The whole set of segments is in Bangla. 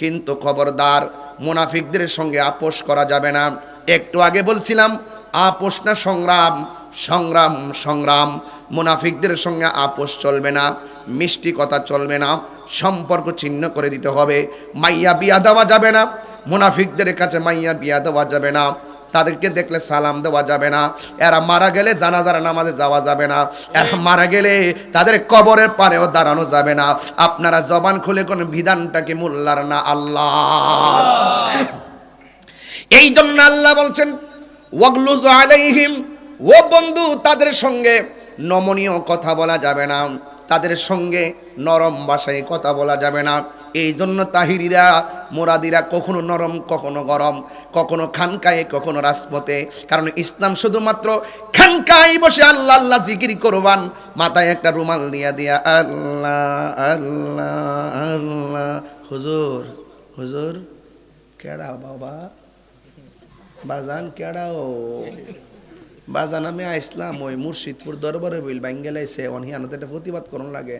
কিন্তু খবরদার মুনাফিকদের সঙ্গে আপোষ করা যাবে না। একটু আগে বলছিলাম, আপোষ না সংগ্রাম সংগ্রাম সংগ্রাম। মুনাফিকদের সঙ্গে আপোষ চলবে না, মিষ্টি কথা চলবে না, সম্পর্ক ছিন্ন করে দিতে হবে। মাইয়া বিয়া দেওয়া যাবে না, মুনাফিকদের কাছে মাইয়া বিয়া দেওয়া যাবে না। তাদেরকে দেখলে সালাম দেওয়া যাবে না। এরা মারা গেলে জানাজার নামাজে যাওয়া যাবে না। এরা মারা গেলে তাদের কবরের পারেও দাঁড়ানো যাবে না। আপনারা জবান খুলে কোন বিধানটাকে মোল্লার না আল্লাহ এই জন্য আল্লাহ বলছেন, ওয়াগলুজ ও বন্ধু, তাদের সঙ্গে নমনীয় কথা বলা যাবে না। তাদের সঙ্গে নরম ভাষায় কথা বলা যাবে না। এই জন্য তাহিরিরা, মোরাদিরা কখনো নরম, কখনো গরম, কখনো খানকায়, কখনো রাজপথে। কারণ ইসলাম শুধুমাত্র খানকায় বসে আল্লাহ আল্লাহ জিকির করবান। মাথায় একটা রুমাল দিয়া দিয়া, আল্লাহ আল্লাহ আল্লাহ। হুজুর হুজুর, কেডা বাবা? বাজান কেডাও বাজান আমি আইসলাম ওই মুর্শিদপুর দরবারে বইল বাঙ্গেলাইছে অনহিয়ানতে একটা প্রতিবাদ করুন লাগে।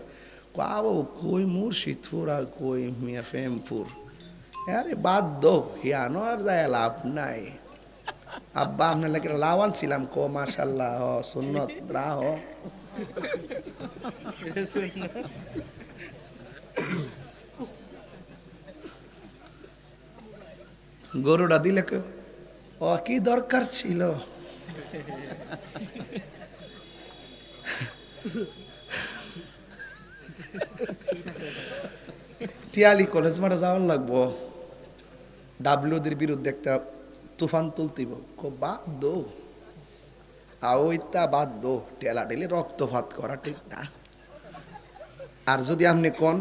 কাও কই মুর্শিদপুর আর কই মিয়া ফেমপুর আরে বাদ দো হিয়ানো আর যায় লাভ নাই আব্বা আপনার লাগে লাওয়ান ছিলাম কো মাশাল্লাহ হ সুন্নত রাহ গরুটা দিলে কেউ ও কি দরকার ছিল টিয়ালি কলেজ মাঠে যাওয়ার লাগবো। ডাব্লিউদের বিরুদ্ধে একটা তুফান তুলতিব। খুব বাদ দো আওইতা বাদ দো টেলা টেলে রক্তপাত করা ঠিক না। আর যদি আপনি কোন